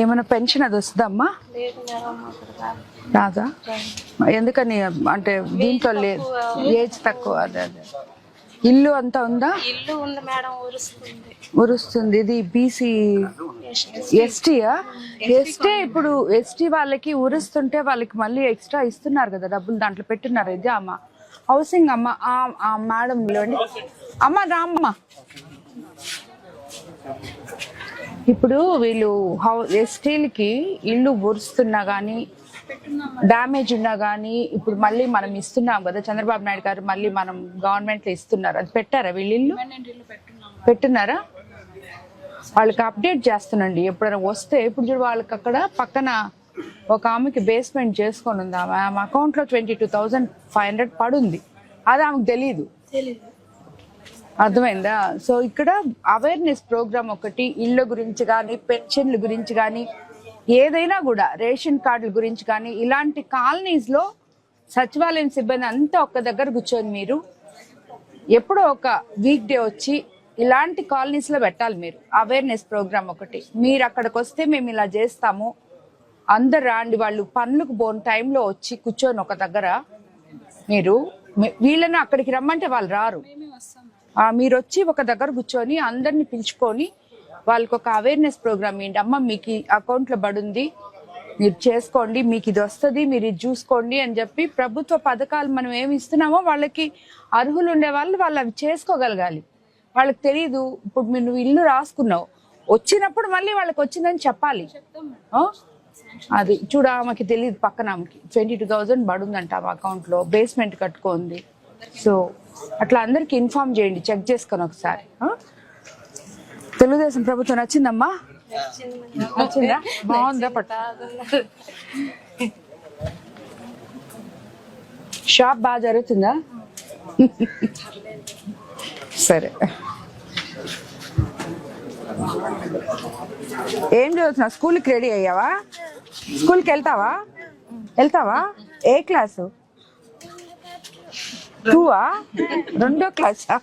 ఏమైనా పెన్షన్ అది వస్తుందమ్మా? రాదు. ఎందుకని అంటే దీంట్లో లేదు ఏజ్ తక్కువ అదే అదే. ఇల్లు అంతా ఉందా? ఇల్లు ఉంది మేడం ఉరుస్తుంది ఇది బీసీ ఎస్టీయా ఎస్టీ ఇప్పుడు ఎస్టీ వాళ్ళకి ఉరుస్తుంటే వాళ్ళకి మళ్ళీ ఎక్స్ట్రా ఇస్తున్నారు కదా డబ్బులు దాంట్లో పెట్టున్నారు ఇది అమ్మ. హౌసింగ్ అమ్మ మేడం లోని అమ్మ రామ్మ. ఇప్పుడు వీళ్ళు హౌ ఎస్టీలకి ఇల్లు ఉరుస్తున్నా కానీ డ్యామేజ్ ఉన్నా కానీ ఇప్పుడు మళ్ళీ మనం ఇస్తున్నాం కదా చంద్రబాబు నాయుడు గారు మళ్ళీ మనం గవర్నమెంట్లో ఇస్తున్నారు. అది పెట్టారా వీళ్ళు ఇల్లు? పెట్టున్నారా? వాళ్ళకి అప్డేట్ చేస్తానండి ఎప్పుడైనా వస్తే ఇప్పుడు చూడు వాళ్ళకి అక్కడ పక్కన ఒక ఆమెకి బేస్మెంట్ చేసుకొని ఉంది? ఆమె ఆమె అకౌంట్లో twenty two thousand five hundred పడుంది. అది ఆమెకు తెలియదు తెలీదు. అర్థమైందా? సో ఇక్కడ అవేర్నెస్ ప్రోగ్రామ్ ఒకటి ఇళ్ళ గురించి కానీ పెన్షన్ల గురించి కానీ ఏదైనా కూడా రేషన్ కార్డుల గురించి కానీ ఇలాంటి కాలనీస్లో సచివాలయం సిబ్బంది అంతా ఒక్క దగ్గర కూర్చొని మీరు ఎప్పుడో ఒక వీక్ డే వచ్చి ఇలాంటి కాలనీస్లో పెట్టాలి మీరు అవేర్నెస్ ప్రోగ్రామ్ ఒకటి. మీరు అక్కడికి వస్తే మేము ఇలా చేస్తాము. అందరు రాండి వాళ్ళు పనులకు పోని టైంలో వచ్చి కూర్చొని ఒక దగ్గర మీరు వీళ్ళని అక్కడికి రమ్మంటే వాళ్ళు రారు. మీరు వచ్చి ఒక దగ్గర కూర్చొని అందరిని పిలుచుకొని వాళ్ళకి ఒక అవేర్నెస్ ప్రోగ్రామ్ ఏంటి? అమ్మ మీకు అకౌంట్లో బడుంది మీరు చేసుకోండి మీకు ఇది వస్తుంది మీరు ఇది చూసుకోండి అని చెప్పి ప్రభుత్వ పథకాలు మనం ఏమి ఇస్తున్నామో వాళ్ళకి అర్హులు ఉండే వాళ్ళు వాళ్ళు అవి చేసుకోగలగాలి. వాళ్ళకి తెలియదు ఇప్పుడు మీరు నువ్వు ఇల్లు రాసుకున్నావు. వచ్చినప్పుడు మళ్ళీ వాళ్ళకి వచ్చిందని చెప్పాలి అది చూడ ఆమెకి తెలియదు పక్కన ఆమెకి. ట్వంటీ టూ థౌజండ్ పడుందంట ఆమె అకౌంట్లో బేస్మెంట్ కట్టుకుంది. సో అట్లా అందరికి ఇన్ఫార్మ్ చేయండి చెక్ చేసుకొని ఒకసారి. తెలుగుదేశం ప్రభుత్వం నచ్చిందమ్మా? నచ్చిందా? బాగుందా పట్ట షాప్ బాగా జరుగుతుందా? సరే. ఏం చదువుతున్నావు స్కూల్కి రెడీ అయ్యావా? స్కూల్కి వెళ్తావా? వెళ్తావా? ఏ క్లాసు? టూవా రెండో క్లాసా